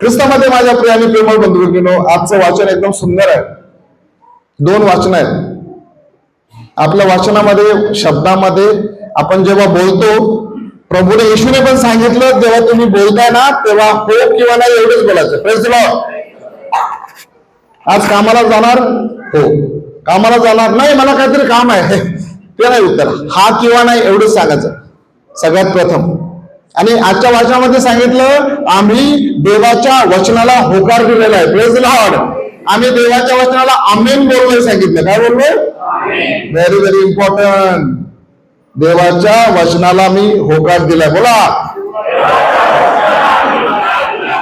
ख्रिस्तामध्ये माझ्या प्रिय आणि प्रेमळ बंधू आजचं वाचन एकदम सुंदर आहे. दोन वाचन आहेत. आपल्या वाचनामध्ये शब्दामध्ये आपण जेव्हा बोलतो प्रभूने येशूने पण सांगितलं जेव्हा तुम्ही बोलताय ना तेव्हा हो किंवा नाही एवढंच बोलायचं. प्रेस आज कामाला जाणार? हो. कामाला जाणार? नाही मला काहीतरी काम आहे. ते नाही उत्तर. हा किंवा नाही एवढंच सांगायचं. सगळ्यात प्रथम. आणि आजच्या वाचनामध्ये सांगितलं आम्ही देवाच्या वचनाला होकार दिलेला आहे. प्रेज लॉर्ड आम्ही देवाच्या वचनाला आमेन बोललोय सांगितलं. काय बोललोय? व्हेरी व्हेरी इम्पॉर्टंट देवाच्या वचनाला मी होकार दिलाय. बोला.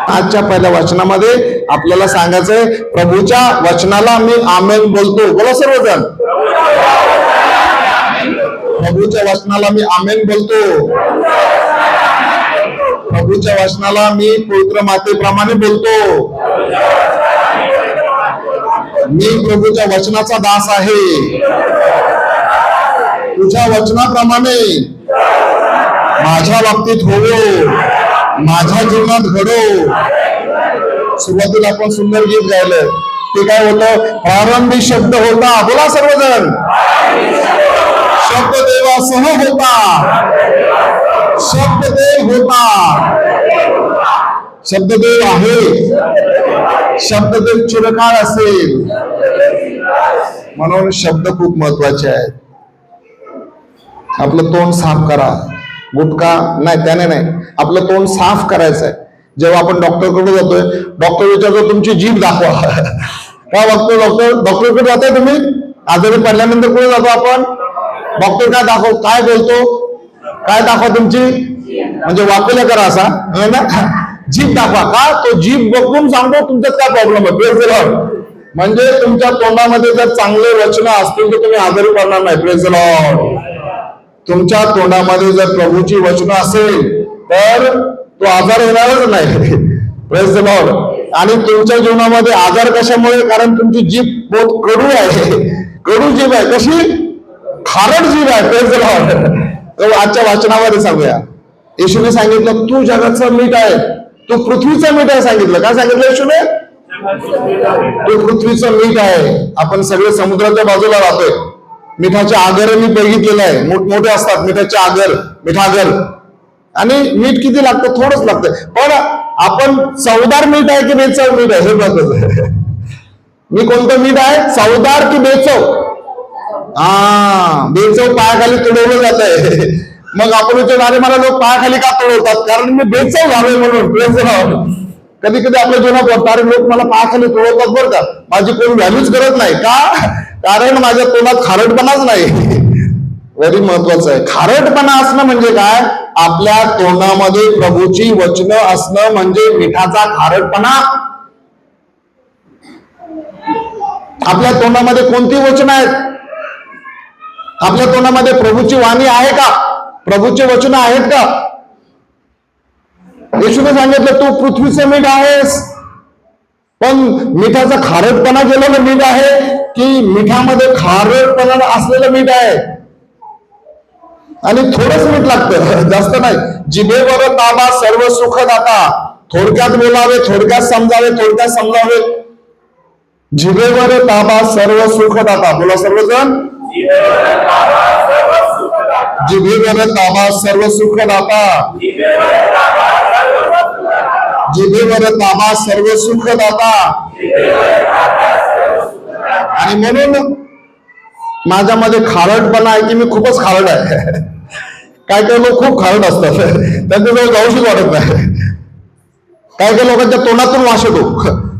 आजच्या पहिल्या वचनामध्ये आपल्याला सांगायचंय प्रभूच्या वचनाला मी आमेन बोलतो. बोला सर्वजण. प्रभूच्या वचनाला मी आमेन बोलतो. प्रभूच्या वचनाला मी पवित्र मातेप्रमाणे बोलतो. मी प्रभूच्या वचनाचा दास आहे. तुझ्या वचनाप्रमाणे माझ्या बाबतीत होवो माझ्या जीवनात घडो. सुरुवातीला आपण सुंदर गीत गायलं. ते काय होतं? प्रारंभी शब्द होता. बोला सर्वजण. शब्द देवासह होता. शब्ददेव होता. शब्ददेव आहे. शब्ददेव चिरकाळ असेल. म्हणून शब्द खूप महत्त्वाचे आहेत. आपलं तोंड साफ करा. गुटखा नाही त्याने नाही. आपलं तोंड साफ करायचं आहे जेव्हा आपण डॉक्टरकडे जातोय डॉक्टर विचारतो तुमची जीभ दाखवा. काय बघतो डॉक्टर? डॉक्टरकडे जाताय तुम्ही? आजारी पडल्यानंतर कुठे जातो आपण? डॉक्टर काय दाखव काय बोलतो? काय दाखवा तुमची? म्हणजे वाकुल्या करा असा. ना? जीभ दाखवा. का? तो जीभ बघून सांगतो तुमच्यात काय प्रॉब्लेम आहे? प्रेस म्हणजे तुमच्या तोंडामध्ये जर चांगले रचना असतील तर तुम्ही आजारी पडणार नाही प्रेस तुमच्या तोंडामध्ये जर प्रभूची वचना असेल तर तो आजार येणारच नाही. प्रेस लॉर्ड आणि तुमच्या जीवनामध्ये आजार कशामुळे? कारण तुमची जीभ बहुत कडू आहे. कडू जीभ आहे. कशी? खारट जीभ आहे प्रेस लॉर्ड आजच्या वाचनामध्ये सांगूया. येशूने सांगितलं तू जगाचं मीठ आहे. तू पृथ्वीचं मीठ आहे सांगितलं. काय सांगितलं येशूने? तू पृथ्वीचं मीठ आहे. आपण सगळे समुद्राच्या बाजूला राहतोय. मिठाचे आगर मी बघितलेलं आहे. मोठमोठे असतात. मिठाचे आगर मिठागर. आणि मीठ किती लागतं? थोडंच लागतं. पण आपण चवदार मीठ आहे की बेचव मीठ आहे? हे महत्वाचं आहे. मी कोणतं मीठ आहे? चवदार की बेचव? हा बेचव पायाखाली तुडवलं जात आहे मग आपण विचार अरे मला लोक पायाखाली का तुडवतात? कारण मी बेचव झालोय म्हणून बेचव कधी कधी आपल्या जीवनात वाटतं अरे लोक मला पायाखाली तुडवतात बरं का. माझी कोणी व्हॅल्यूच करत नाही का? कारण माझ्या तोंडात खारटपणाच नाही. व्हेरी महत्वाचं आहे. खारटपणा असणं म्हणजे काय? आपल्या तोंडामध्ये प्रभूची वचनं असणं म्हणजे मिठाचा खारटपणा. आपल्या तोंडामध्ये कोणती वचन आहेत? आपल्या तोंडामध्ये प्रभूची वाणी आहे का? प्रभूचे वचन आहेत का? येशूने सांगितलं तू पृथ्वीचं मीठ आहेस. पण मिठाचा खारटपणा गेलेलं मीठ आहे की मिठामध्ये खारटपणा असलेलं मीठ आहे? आणि थोडंच मीठ लागतं जास्त नाही. जिभेवर ताबा सर्व सुख दाता थोडक्यात बोलावे थोडक्यात समजावे थोडक्यात समजावे. जिभेवर ताबा सर्व सुख दाता बोला सर्वजण. जिभेवर ताबा सर्व सुख दाता जिभेवर ताबा सर्व सुख दाता आणि म्हणून माझ्यामध्ये खारटपणा आहे की मी खूपच खारट आहे. काय काय लोक खूप खारट असतात. त्यांच्याजवळ जाऊशी वाटत नाही. काय काय लोकांच्या तोंडातून वास येतो.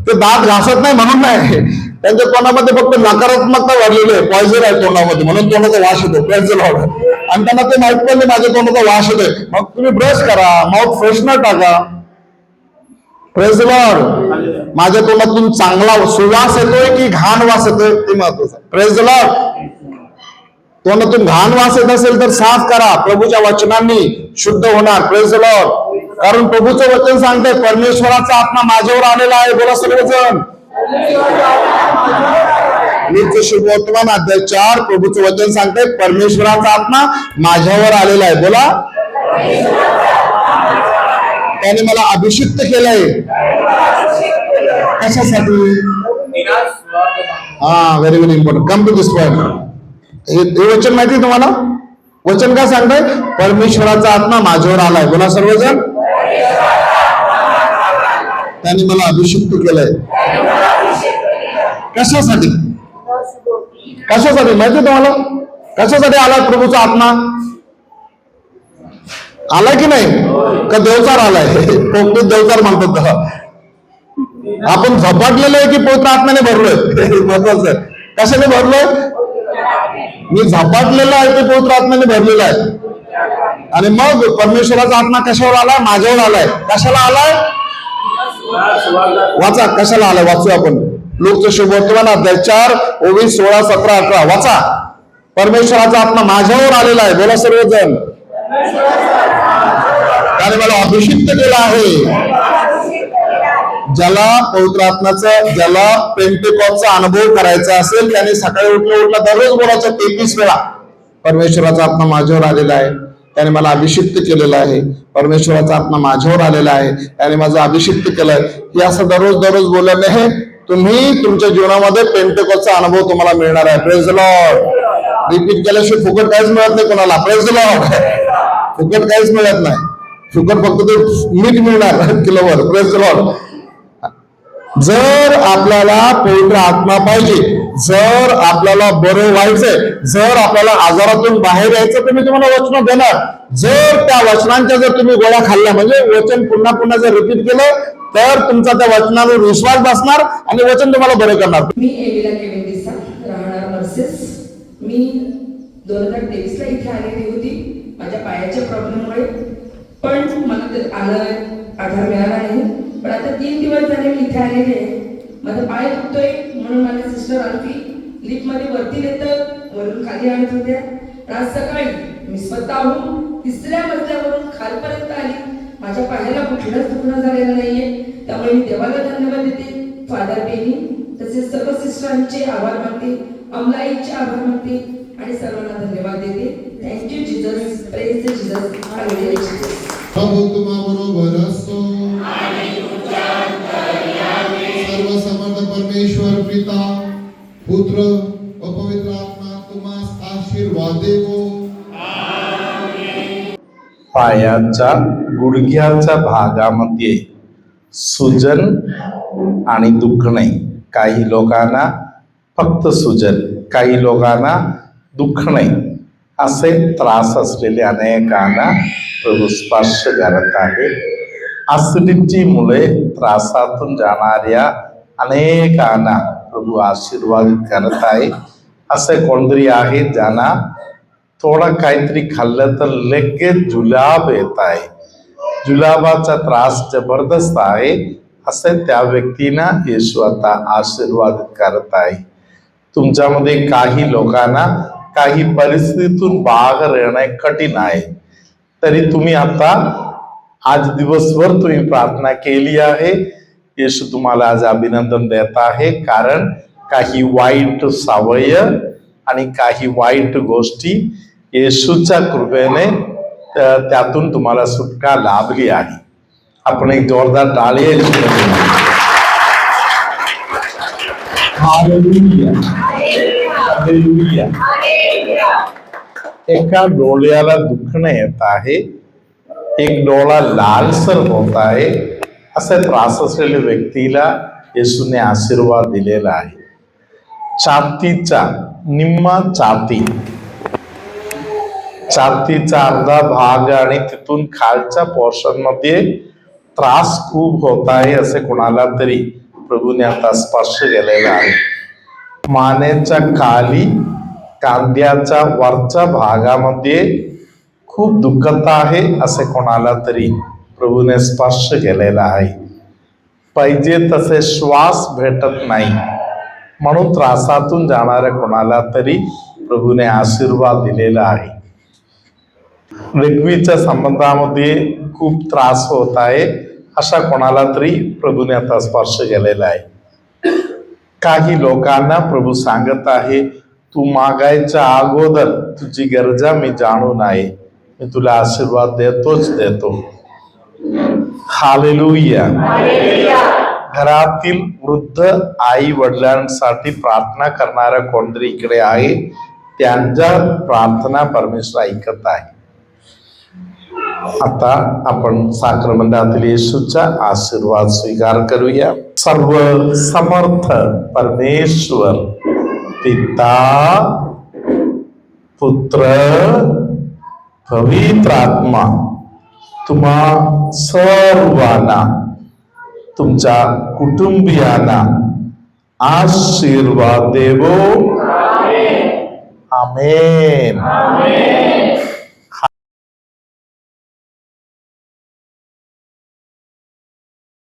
ते दात घासत नाही म्हणून नाही. त्यांच्या तोंडामध्ये फक्त नकारात्मकता वाढलेली आहे. पॉयझन आहे तोंडामध्ये. म्हणून तोंडाचा वास येतो. पेन्सिल आणि त्यांना ते माहीत पडले माझ्या तोंडाचा वास येतोय. मग तुम्ही ब्रश करा. माउथ फ्रेशनर टाका. प्रेज माझ्या तोंडातून चांगला सुवास येतोय की घाण वास येतोय? ते महत्वाचं प्रेज तोंडातून घाण वास येत असेल तर साफ करा. प्रभूच्या वचनांनी शुद्ध होणार. प्रेज कारण प्रभूचं वचन सांगतंय परमेश्वराचा आत्मा माझ्यावर आलेला आहे. बोला सर्वजण नित्य शुभवर्तमान अध्याय चार प्रभूचं वचन सांगते परमेश्वराचा आत्मा माझ्यावर आलेला आहे. बोला. त्याने मला अभिषिक्त केलंय. कशासाठी? हा very very important come to this point हे वचन माहिती तुम्हाला? वचन काय सांगताय परमेश्वराचा आत्मा माझ्यावर आलाय. बोला सर्वजण. त्यांनी मला अभिषिक्त केलंय. कशासाठी? कशासाठी? माहिती आहे तुम्हाला? कशासाठी आलाय प्रभूचा आत्मा? आलाय की नाही? का देवचार आलाय? कोकणीत देवचार म्हणतात आपण झपाटलेलो आहे की पवित्र आत्म्याने भरलोय? महत्वाचं आहे. कशाने भरलोय? मी झपाटलेला आहे की पवित्र आत्म्याने भरलेला आहे? आणि मग परमेश्वराचा आत्मा कशावर आलाय? माझ्यावर आलाय. कशाला आलाय? वाचा कशाला आलाय? वाचू आपण. लोकचं शुभवर्तमान अध्याय चार ओवीस सोळा सतरा अठरा वाचा. परमेश्वराचा आत्मा माझ्यावर आलेला आहे. बोला सर्वजण. त्याने मला अभिषिक्त केला आहे. ज्याला पवित्र आत्म्याचा ज्याला पेंटेकॉपचा अनुभव करायचा असेल त्याने सकाळी उठल्या उठलं दररोज बोलायचा तेवीस वेळा. परमेश्वराचा आत्मा माझ्यावर आलेला आहे. त्याने मला अभिषिक्त केलेला आहे. परमेश्वराचा आत्मा माझ्यावर आलेला आहे. त्याने माझं अभिषिक्त केलंय. हे असं दररोज दररोज बोलल्याने हे तुम्ही तुमच्या जीवनामध्ये पेंटेकॉचा अनुभव तुम्हाला मिळणार आहे. प्रेज लॉर्ड रिपीट केल्याशिवाय फुकट काहीच मिळत नाही कोणाला. प्रेज लॉर्ड फुकट काहीच मिळत नाही. फुकट फक्त ते मीठ मिळणार किलोवर. प्रेज लॉर्ड जर आपल्याला पवित्र आत्मा पाहिजे जर आपल्याला बरं व्हायचंय जर आपल्याला आजारातून बाहेर यायचं तर मी तुम्हाला वचन देणार. जर त्या वचनांच्या जर तुम्ही गोळ्या खाल्ल्या म्हणजे वचन पुन्हा पुन्हा जर रिपीट केलं तर तुमचा त्या वचनावर विश्वास बसणार आणि वचन तुम्हाला बरं करणार. मी एलिला केविन राहणार नर्सेस? मी दोन हजार तेवीसला इथे आलेली होती. माझ्या पायाच्या प्रॉब्लेममुळे. पण मला ते आलं आधार मिळाला आहे पण आता तीन दिवस झाले मी इथे आलेले आहे. माझा पाय दुखतोय म्हणून माझ्या सिस्टर आणखी लिफ्टमध्ये वरती नेतं. वरून खाली आणत होत्या. आज सकाळी मी स्वतःहून तिसऱ्या मजल्यावरून खालपर्यंत आली. माझ्या पायाला कुठलंच दुखणं झालेलं नाहीये. त्यामुळे मी देवाला धन्यवाद देते. फादर बेनी तसेच सर्व सिस्टरांचे आभार मानते. अमलाईचे आभार मानते. आणि सर्वांना धन्यवाद देते. Thank you Jesus praise Jesus प्रभू तुम्हा बरोबर असतो. सर्व समर्थ परमेश्वर पिता पुत्र व पवित्र आत्मा तुम्हास आशीर्वाद देवो पायाच्या गुडघ्याच्या भागामध्ये सुजन आणि दुखणे काही लोकांना फक्त सुजन काही लोकांना दुखणे असे त्रास असलेले अनेकांना प्रभू स्पर्श करत आहे. ऍसिडिटीमुळे त्रासातून जाणाऱ्या अनेकांना प्रभू आशीर्वादित करत आहे. असे कोणतरी आहे ज्यांना थोडं काहीतरी खाल्लं तर लगेच जुलाब येत आहे. जुलाबाचा त्रास जबरदस्त आहे असे त्या व्यक्तींना येशू आता आशीर्वाद करत आहे. तुमच्यामध्ये काही लोकांना काही परिस्थितीतून बाहेर येणे कठीण आहे. तरी तुम्ही आता आज दिवसभर तुम्ही प्रार्थना केली आहे. येशू तुम्हाला आज अभिनंदन देत आहे. कारण काही वाईट सावय आणि काही वाईट गोष्टी येशूच्या कृपेने त्या- त्यातून तुम्हाला सुटका लाभली आहे. आपण एक जोरदार टाळी. एका डोळ्याला दुखणं येत आहे एक डोळा लालसर होत आहे असे त्रास असलेल्या व्यक्तीला येशूने आशीर्वाद दिलेला आहे. छातीचा निम्मा छाती छातीचा अर्धा भाग आणि तिथून खालच्या पोर्शनमध्ये त्रास खूप होत आहे असे कोणाला तरी प्रभूने आता स्पर्श केलेला आहे. मानेच्या खाली कांद्याच्या वरच्या भागामध्ये खूप दुखत आहे असे कोणाला तरी प्रभूने स्पर्श केलेला आहे. पाहिजे तसे श्वास भेटत नाही. म्हणून त्रासातून जाणाऱ्या कोणाला तरी प्रभूने आशीर्वाद दिलेला आहे. लघवीच्या संबंधामध्ये खूप त्रास होत आहे अशा कोणाला तरी प्रभूने आता स्पर्श केलेला आहे. काही लोकांना प्रभू सांगत आहे तू मागायच्या अगोदर तुझी गरजा मी जाणून आहे मी तुला आशीर्वाद देतोच देतो. हालेलुया. घरातील वृद्ध आई वडिलांसाठी प्रार्थना करणारा कोणतरी इकडे आहे त्यांच्या प्रार्थना परमेश्वर ऐकत आहे. आता आपण साक्रमंडातील येशूचा आशीर्वाद स्वीकार करूया. सर्व समर्थ परमेश्वर पिता पुत्र पवित्र आत्मा तुम्हा सर्वांना तुमच्या कुटुंबियांना आशीर्वाद देवो. आमेन.